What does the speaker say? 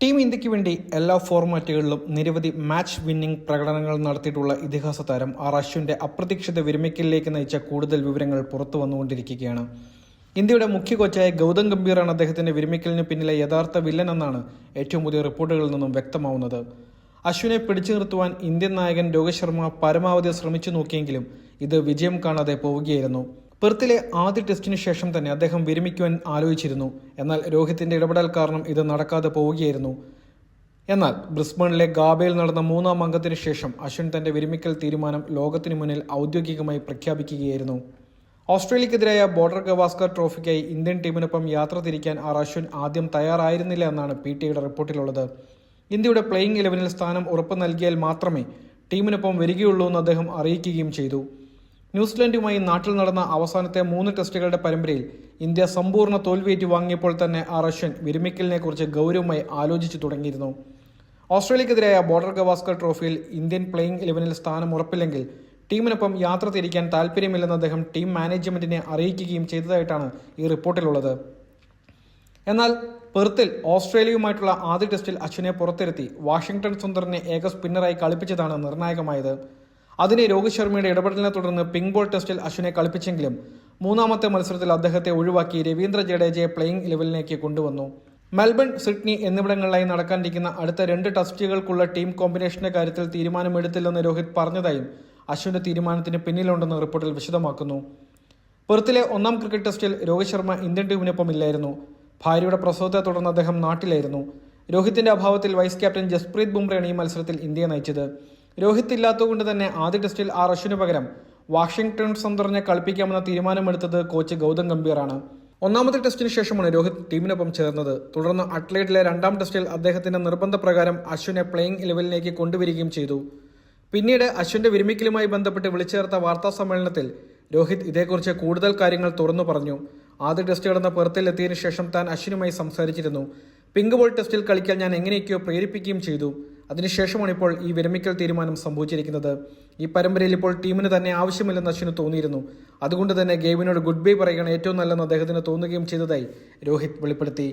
Team ഇന്ത്യയ്ക്ക് വേണ്ടി എല്ലാ ഫോർമാറ്റുകളിലും നിരവധി മാച്ച് വിന്നിംഗ് പ്രകടനങ്ങൾ നടത്തിയിട്ടുള്ള ഇതിഹാസ താരം ആർ അശ്വിന്റെ അപ്രതീക്ഷിത വിരമിക്കലിലേക്ക് നയിച്ച കൂടുതൽ വിവരങ്ങൾ പുറത്തു വന്നുകൊണ്ടിരിക്കുകയാണ്. ഇന്ത്യയുടെ മുഖ്യ കോച്ചായ ഗൗതം ഗംഭീറാണ് അദ്ദേഹത്തിന്റെ വിരമിക്കലിന് പിന്നിലെ യഥാർത്ഥ വില്ലൻ എന്നാണ് ഏറ്റവും പുതിയ റിപ്പോർട്ടുകളിൽ നിന്നും വ്യക്തമാവുന്നത്. അശ്വിനെ പിടിച്ചു നിർത്തുവാൻ ഇന്ത്യൻ നായകൻ രോഹിത് ശർമ്മ പരമാവധി ശ്രമിച്ചു നോക്കിയെങ്കിലും ഇത് വിജയം കാണാതെ പോവുകയായിരുന്നു. പെർത്തിലെ ആദ്യ ടെസ്റ്റിന് ശേഷം തന്നെ അദ്ദേഹം വിരമിക്കുവാൻ ആലോചിച്ചിരുന്നു. എന്നാൽ രോഹിത്തിന്റെ ഇടപെടൽ കാരണം ഇത് നടക്കാതെ പോവുകയായിരുന്നു. എന്നാൽ ബ്രിസ്ബണിലെ ഗാബയിൽ നടന്ന മൂന്നാം അംഗത്തിന് ശേഷം അശ്വിൻ തന്റെ വിരമിക്കൽ തീരുമാനം ലോകത്തിനു മുന്നിൽ ഔദ്യോഗികമായി പ്രഖ്യാപിക്കുകയായിരുന്നു. ഓസ്ട്രേലിയക്കെതിരായ ബോർഡർ ഗവാസ്കർ ട്രോഫിക്കായി ഇന്ത്യൻ ടീമിനൊപ്പം യാത്ര തിരിക്കാൻ ആർ അശ്വിൻ ആദ്യം തയ്യാറായിരുന്നില്ല എന്നാണ് പി ടിയുടെ റിപ്പോർട്ടിലുള്ളത്. ഇന്ത്യയുടെ പ്ലേയിംഗ് ഇലവനിൽ സ്ഥാനം ഉറപ്പ് നൽകിയാൽ മാത്രമേ ടീമിനൊപ്പം വരികയുള്ളൂ എന്ന് അദ്ദേഹം അറിയിക്കുകയും ചെയ്തു. ന്യൂസിലൻഡുമായി നാട്ടിൽ നടന്ന അവസാനത്തെ മൂന്ന് ടെസ്റ്റുകളുടെ പരമ്പരയിൽ ഇന്ത്യ സമ്പൂർണ തോൽവിയേറ്റ് വാങ്ങിയപ്പോൾ തന്നെ ആ റഷ്യൻ വിരമിക്കലിനെ കുറിച്ച് ഗൗരവമായി ആലോചിച്ചു തുടങ്ങിയിരുന്നു. ഓസ്ട്രേലിയക്കെതിരായ ബോർഡർ ഗവാസ്കർ ട്രോഫിയിൽ ഇന്ത്യൻ പ്ലേയിങ് ഇലവനിൽ സ്ഥാനം ഉറപ്പില്ലെങ്കിൽ ടീമിനൊപ്പം യാത്ര തിരിക്കാൻ താല്പര്യമില്ലെന്ന് അദ്ദേഹം ടീം മാനേജ്മെന്റിനെ അറിയിക്കുകയും ചെയ്തതായിട്ടാണ് ഈ റിപ്പോർട്ടിലുള്ളത്. എന്നാൽ പെർത്തിൽ ഓസ്ട്രേലിയയുമായിട്ടുള്ള ആദ്യ ടെസ്റ്റിൽ അശ്വിനെ പുറത്തിരുത്തി വാഷിംഗ്ടൺ സുന്ദറിനെ ഏക സ്പിന്നറായി കളിപ്പിച്ചതാണ് നിർണായകമായത്. അതിനെ രോഹിത് ശർമ്മയുടെ ഇടപെടലിനെ തുടർന്ന് പിങ്ക് ബോൾ ടെസ്റ്റിൽ അശ്വിനെ കളിപ്പിച്ചെങ്കിലും മൂന്നാമത്തെ മത്സരത്തിൽ അദ്ദേഹത്തെ ഒഴിവാക്കി രവീന്ദ്ര ജഡേജയെ പ്ലേയിംഗ് ലെവലിലേക്ക് കൊണ്ടുവന്നു. മെൽബൺ സിഡ്നി എന്നിവിടങ്ങളിലായി നടക്കാനിരിക്കുന്ന അടുത്ത രണ്ട് ടെസ്റ്റുകൾക്കുള്ള ടീം കോമ്പിനേഷന്റെ കാര്യത്തിൽ തീരുമാനമെടുത്തില്ലെന്ന് രോഹിത് പറഞ്ഞതായും അശ്വിന്റെ തീരുമാനത്തിന് പിന്നിലുണ്ടെന്ന് റിപ്പോർട്ടിൽ വിശദമാക്കുന്നു. പെർത്തിലെ ഒന്നാം ക്രിക്കറ്റ് ടെസ്റ്റിൽ രോഹിത് ശർമ്മ ഇന്ത്യൻ ടീമിനൊപ്പം ഇല്ലായിരുന്നു. ഭാര്യയുടെ പ്രസവത്തെ തുടർന്ന് അദ്ദേഹം നാട്ടിലായിരുന്നു. രോഹിത്തിന്റെ അഭാവത്തിൽ വൈസ് ക്യാപ്റ്റൻ ജസ്പ്രീത് ബുംറയാണ് ഈ മത്സരത്തിൽ ഇന്ത്യയെ നയിച്ചത്. രോഹിത് ഇല്ലാത്തതുകൊണ്ട് തന്നെ ആദ്യ ടെസ്റ്റിൽ ആർ അശ്വിന് പകരം വാഷിംഗ്ടൺ സുന്ദറിനെ കളിപ്പിക്കാമെന്ന തീരുമാനമെടുത്തത് കോച്ച് ഗൗതം ഗംഭീറാണ്. ഒന്നാമത്തെ ടെസ്റ്റിന് ശേഷമാണ് രോഹിത് ടീമിനൊപ്പം ചേർന്നത്. തുടർന്ന് അട്ലേറ്റിലെ രണ്ടാം ടെസ്റ്റിൽ അദ്ദേഹത്തിന്റെ നിർബന്ധപ്രകാരം അശ്വിനെ പ്ലേയിങ് ലെവലിലേക്ക് കൊണ്ടുവരികയും ചെയ്തു. പിന്നീട് അശ്വിന്റെ വിരമിക്കലുമായി ബന്ധപ്പെട്ട് വിളിച്ചേർത്ത വാർത്താ സമ്മേളനത്തിൽ രോഹിത് ഇതേക്കുറിച്ച് കൂടുതൽ കാര്യങ്ങൾ തുറന്നു പറഞ്ഞു. ആദ്യ ടെസ്റ്റ് കടന്ന പെർത്തിൽ എത്തിയതിനു ശേഷം താൻ അശ്വിനുമായി സംസാരിച്ചിരുന്നു. പിങ്ക് ബോൾ ടെസ്റ്റിൽ കളിക്കാൻ ഞാൻ എങ്ങനെയൊക്കെയോ പ്രേരിപ്പിക്കുകയും ചെയ്തു. അതിനുശേഷമാണ് ഇപ്പോൾ ഈ വിരമിക്കൽ തീരുമാനം സംഭവിച്ചിരിക്കുന്നത്. ഈ പരമ്പരയിൽ ഇപ്പോൾ ടീമിന് തന്നെ ആവശ്യമില്ലെന്ന് അശ്വിന് തോന്നിയിരുന്നു. അതുകൊണ്ട് തന്നെ ഗെയിമിനോട് ഗുഡ് ബൈ പറയുകയാണ് ഏറ്റവും നല്ലതെന്ന് അദ്ദേഹത്തിന് തോന്നുകയും ചെയ്തതായി രോഹിത് വെളിപ്പെടുത്തി.